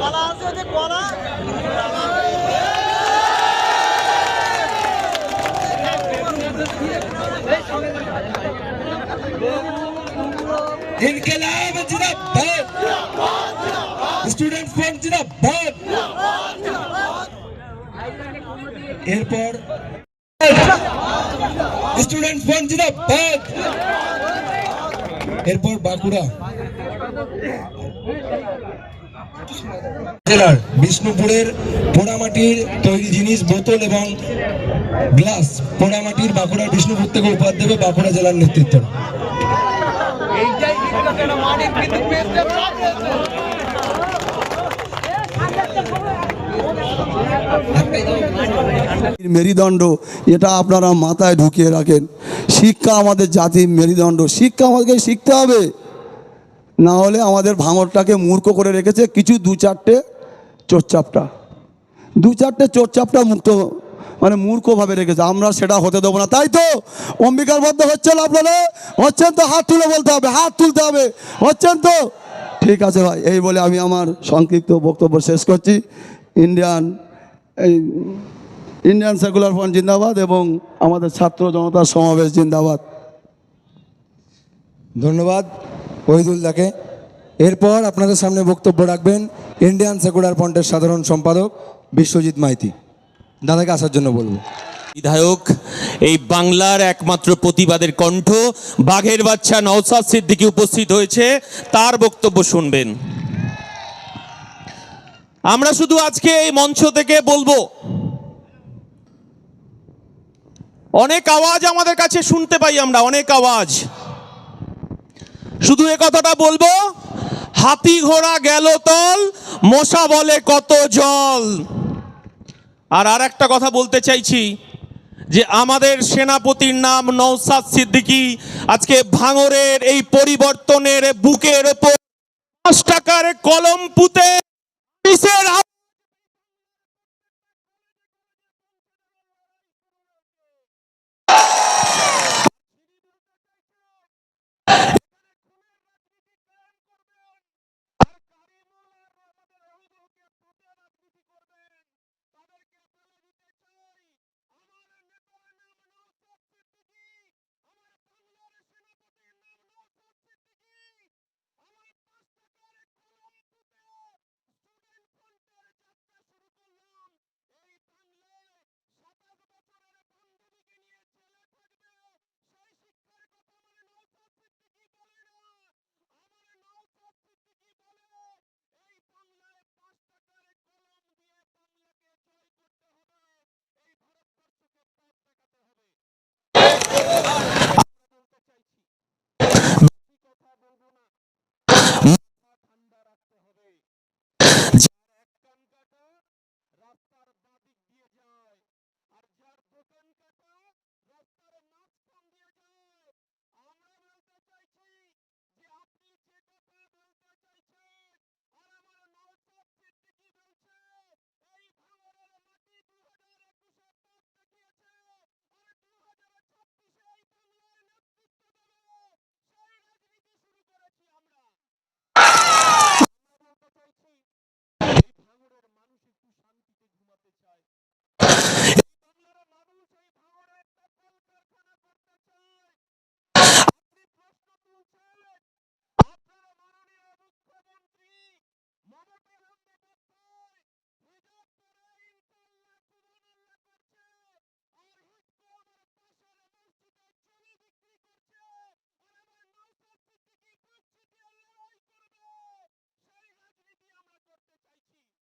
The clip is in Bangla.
কলা আছে যে কলা ইনকলাব জিন্দাবাদ স্টুডেন্ট ফ্রন্ট জিন্দাবাদ এরপর স্টুডেন্ট ফ্রন্ট এরপর বাঁকুড়া জেলার বিষ্ণুপুরের পোড়ামাটির তৈরি জিনিস, বোতল এবং গ্লাস পোড়ামাটির বাঁকুড়ার বিষ্ণুপুর থেকে উপহার দেবে বাঁকুড়া জেলার নেতৃত্ব। মেরুদণ্ড, এটা আপনারা মাথায় ঢুকিয়ে রাখেন। শিক্ষা আমাদের জাতির মেরুদণ্ড। শিক্ষা আমাদেরকে শিখতে হবে। না হলে আমাদের ভাঙরটাকে মূর্খ করে রেখেছে কিছু দু চারটে চোরচাপটা দু চারটে চোরচাপটা মুক্ত মানে মূর্খভাবে রেখেছে। আমরা সেটা হতে দেবো না। তাই তো অম্বিকার বদ্ধ হচ্ছেন আপনারা? হচ্ছেন তো হাত তুলে বলতে হবে, হাত তুলতে হবে। হচ্ছেন তো? ঠিক আছে ভাই, এই বলে আমি আমার সংক্ষিপ্ত বক্তব্য শেষ করছি। ইন্ডিয়ান, এই ইন্ডিয়ান সেকুলার ফ্রন্ট জিন্দাবাদ এবং আমাদের ছাত্র জনতার সমাবেশ জিন্দাবাদ। ধন্যবাদ। ওহিদুল্লাহকে এরপর আপনাদের সামনে বক্তব্য রাখবেন ইন্ডিয়ান সেকুলার ফ্রন্টের সাধারণ সম্পাদক বিশ্বজিৎ মাইতি। দাদাকে আসার জন্য বলব। বিধায়ক, এই বাংলার একমাত্র প্রতিবাদের কণ্ঠ বাঘের বাচ্চা নওসাদ সিদ্দিকী উপস্থিত হয়েছে, তার বক্তব্য শুনবেন। আমরা শুধু আজকে এই মঞ্চ থেকে বলব, অনেক আওয়াজ আমাদের কাছে শুনতে পাই আমরা, অনেক আওয়াজ। শুধু এ কথাটা বলব? হাতি ঘোড়া গেল তল, মশা বলে কত জল। আর আর একটা কথা বলতে চাইছি, যে আমাদের সেনাপতির নাম নৌসাদ সিদ্দিকি আজকে ভাঙরের এই পরিবর্তনের বুকের ওপর পাঁচ টাকার কলম পুঁতে guy.